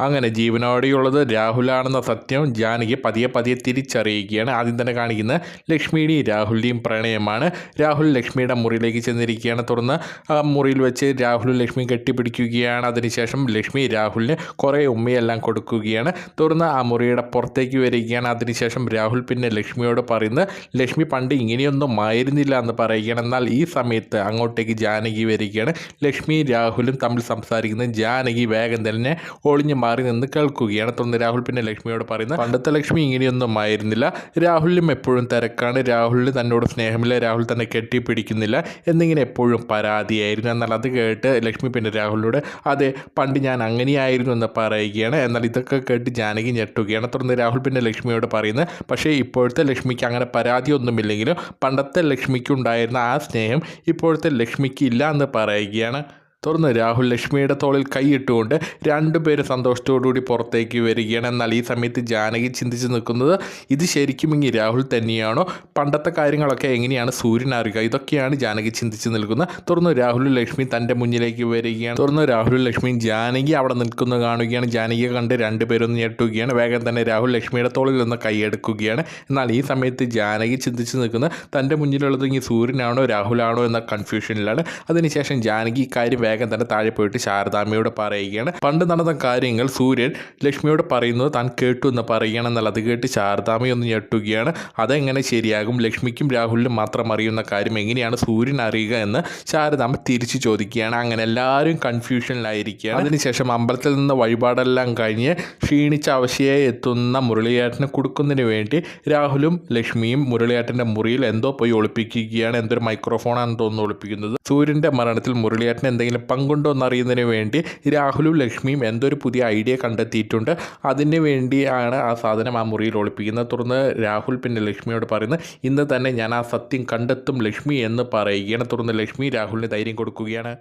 അങ്ങനെ ജീവനോടെയുള്ളത് രാഹുലാണെന്ന സത്യം ജാനകി പതിയെ പതിയെ തിരിച്ചറിയുകയാണ്. ആദ്യം തന്നെ കാണിക്കുന്ന ലക്ഷ്മിയുടെയും രാഹുലിന്റെയും പ്രണയമാണ്. രാഹുൽ ലക്ഷ്മിയുടെ മുറിയിലേക്ക് ചെന്നിരിക്കുകയാണ്. ആ മുറിയിൽ വെച്ച് രാഹുലും ലക്ഷ്മിയും കെട്ടിപ്പിടിക്കുകയാണ്. അതിനുശേഷം ലക്ഷ്മി രാഹുലിന് കുറേ ഉമ്മയെല്ലാം കൊടുക്കുകയാണ്. തുറന്ന് ആ മുറിയുടെ പുറത്തേക്ക് വരികയാണ്. അതിനുശേഷം രാഹുൽ പിന്നെ ലക്ഷ്മിയോട് പറയുന്നത് ലക്ഷ്മി പണ്ട് ഇങ്ങനെയൊന്നും ആയിരുന്നില്ല എന്ന് പറയുകയാണ്. എന്നാൽ ഈ സമയത്ത് അങ്ങോട്ടേക്ക് ജാനകി വരികയാണ്. ലക്ഷ്മി രാഹുലും തമ്മിൽ സംസാരിക്കുന്നത് ജാനകി വേഗം തന്നെ ഒളിഞ്ഞു മാറി നിന്ന് കേൾക്കുകയാണ്. തുടർന്ന് രാഹുൽ പിന്നെ ലക്ഷ്മിയോട് പറയുന്നത് പണ്ടത്തെ ലക്ഷ്മി ഇങ്ങനെയൊന്നും ആയിരുന്നില്ല രാഹുലിനും എപ്പോഴും തിരക്കാണ്. രാഹുലിന് തന്നോട് സ്നേഹമില്ല. രാഹുൽ തന്നെ കെട്ടിപ്പിടിക്കുന്നില്ല. എന്നിങ്ങനെ എപ്പോഴും പരാതിയായിരുന്നു. എന്നാൽ അത് കേട്ട് ലക്ഷ്മി പിന്നെ രാഹുലിനോട് അതെ പണ്ട് ഞാൻ അങ്ങനെയായിരുന്നു എന്ന് പറയുകയാണ്. എന്നാൽ ഇതൊക്കെ കേട്ട് ജാനകി ഞെട്ടുകയാണ്. തുടർന്ന് രാഹുൽ പിന്നെ ലക്ഷ്മിയോട് പറയുന്നത് പക്ഷേ ഇപ്പോഴത്തെ ലക്ഷ്മിക്ക് അങ്ങനെ പരാതിയൊന്നുമില്ലെങ്കിലും പണ്ടത്തെ ലക്ഷ്മിക്കുണ്ടായിരുന്ന ആ സ്നേഹം ഇപ്പോഴത്തെ ലക്ഷ്മിക്ക് ഇല്ല എന്ന് പറയുകയാണ്. തുടർന്ന് രാഹുൽ ലക്ഷ്മിയുടെ തോളിൽ കൈയിട്ടുകൊണ്ട് രണ്ടുപേര് സന്തോഷത്തോടുകൂടി പുറത്തേക്ക് വരികയാണ്. എന്നാൽ ഈ സമയത്ത് ജാനകി ചിന്തിച്ച് നിൽക്കുന്നത് ഇത് ശരിക്കും ഇങ്ങനെ രാഹുൽ തന്നെയാണോ? പണ്ടത്തെ കാര്യങ്ങളൊക്കെ എങ്ങനെയാണ് സൂര്യൻ അറിയുക? ഇതൊക്കെയാണ് ജാനകി ചിന്തിച്ച് നിൽക്കുന്നത്. തുടർന്ന് രാഹുലും ലക്ഷ്മി തന്റെ മുന്നിലേക്ക് വരികയാണ്. തുടർന്ന് രാഹുലും ലക്ഷ്മിയും ജാനകി അവിടെ നിൽക്കുന്നത് കാണുകയാണ്. ജാനകിയെ കണ്ട് രണ്ടുപേരൊന്ന് ഞെട്ടുകയാണ്. വേഗം തന്നെ രാഹുൽ ലക്ഷ്മിയുടെ തോളിൽ നിന്ന് കൈയെടുക്കുകയാണ് എന്നാൽ ഈ സമയത്ത് ജാനകി ചിന്തിച്ച് നിൽക്കുന്നത് തന്റെ മുന്നിലുള്ളത് ഇനി സൂര്യനാണോ രാഹുലാണോ എന്ന കൺഫ്യൂഷനിലാണ് അതിനുശേഷം ജാനകി ഇക്കാര്യം കാര്യം വേഗം തന്നെ താഴെ പോയിട്ട് ശാരദാമ്മയോട് പറയുകയാണ്. പണ്ട് നടന്ന കാര്യങ്ങൾ സൂര്യൻ ലക്ഷ്മിയോട് പറയുന്നത് താൻ കേട്ടു എന്ന് പറയുകയാണ്. എന്നാൽ അത് കേട്ട് ശാരദാമ്മയൊന്ന് ഞെട്ടുകയാണ്. അതെങ്ങനെ ശരിയാകും? ലക്ഷ്മിക്കും രാഹുലിനും മാത്രം അറിയുന്ന കാര്യം എങ്ങനെയാണ് സൂര്യൻ അറിയുക എന്ന് ശാരദാമ്മ തിരിച്ചു ചോദിക്കുകയാണ്. അങ്ങനെ എല്ലാവരും കൺഫ്യൂഷനിലായിരിക്കുകയാണ് അതിനുശേഷം അമ്പലത്തിൽ നിന്ന് വഴിപാടെല്ലാം കഴിഞ്ഞ് ക്ഷീണിച്ച അവശയായി എത്തുന്ന മുരളിയേട്ടനെ കൊടുക്കുന്നതിന് വേണ്ടി രാഹുലും ലക്ഷ്മിയും മുരളിയേട്ടന്റെ മുറിയിൽ എന്തോ പോയി ഒളിപ്പിക്കുകയാണ്. എന്തൊരു മൈക്രോഫോണാണെന്ന് തോന്നുന്നു ഒളിപ്പിക്കുന്നത്. സൂര്യന്റെ മരണത്തിൽ മുരളിയേട്ടൻ എന്തെങ്കിലും പങ്കുണ്ടോ എന്നറിയുന്നതിന് വേണ്ടി രാഹുലും ലക്ഷ്മിയും എന്തൊരു പുതിയ ഐഡിയ കണ്ടെത്തിയിട്ടുണ്ട്. അതിന് വേണ്ടിയാണ് ആ സാധനം ആ മുറിയിൽ ഒളിപ്പിക്കുന്നത്. തുടർന്ന് രാഹുൽ പിന്നെ ലക്ഷ്മിയോട് പറയുന്നത് ഇന്ന് തന്നെ ഞാൻ ആ സത്യം കണ്ടെത്തും ലക്ഷ്മി എന്ന് പറയുകയാണ്. തുടർന്ന് ലക്ഷ്മി രാഹുലിന് ധൈര്യം കൊടുക്കുകയാണ്.